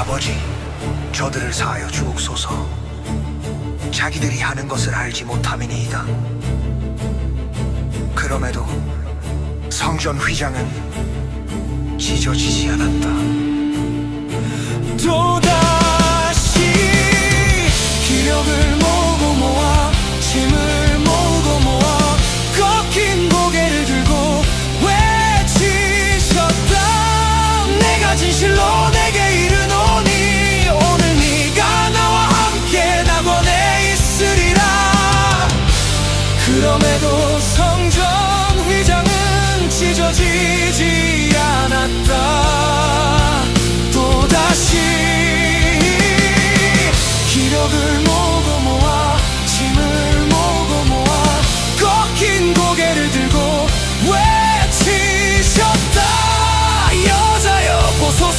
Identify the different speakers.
Speaker 1: 아버지, 저들을 사하여 주옵소서. 자기들이 하는 것을 알지 못함이니이다. 그럼에도 성전 휘장은 찢어지지 않았다. 그럼에도 성전 휘장은 찢어지지 않았다. 또다시 기력을 모고 모아 짐을 모고 모아 꺾인 고개를 들고 외치셨다. 여자여 보소서.